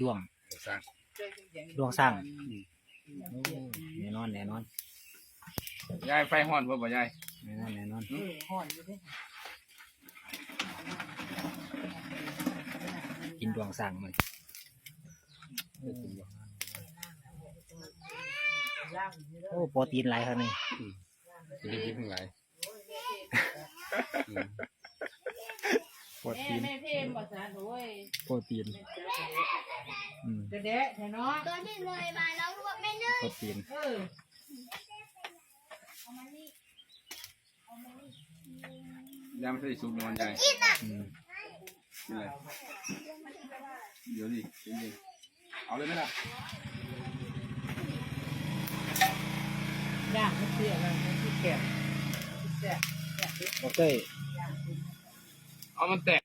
ดวงสร้างดวงสร้างโอ้แน่นอนแน่นอนยายไฟห้อนบ่บ่ยายแน่นอนแน่นอนเออห่อนอยู่เด้กินดวงสร้างมันล่างอยู่เด้อโอ้โปรตีนหลายครับนี่จะได้กินทั้งหลายโปรตีนแม่เทมบ่ซะโอ้ยโปรตีน อืมเดะเดะแท้เนาะตัวที่เลยมาแล้วก็บอกแม่เนื้อโปรตีนเออยายไม่ใช่สุกนอนยายอืมกินอะไรเดี๋ยวดิเย็นๆเอาเลยไหมล่ะย่างมันเสียแล้วมันสิแก่แซ่บโอเคยเอามันแตก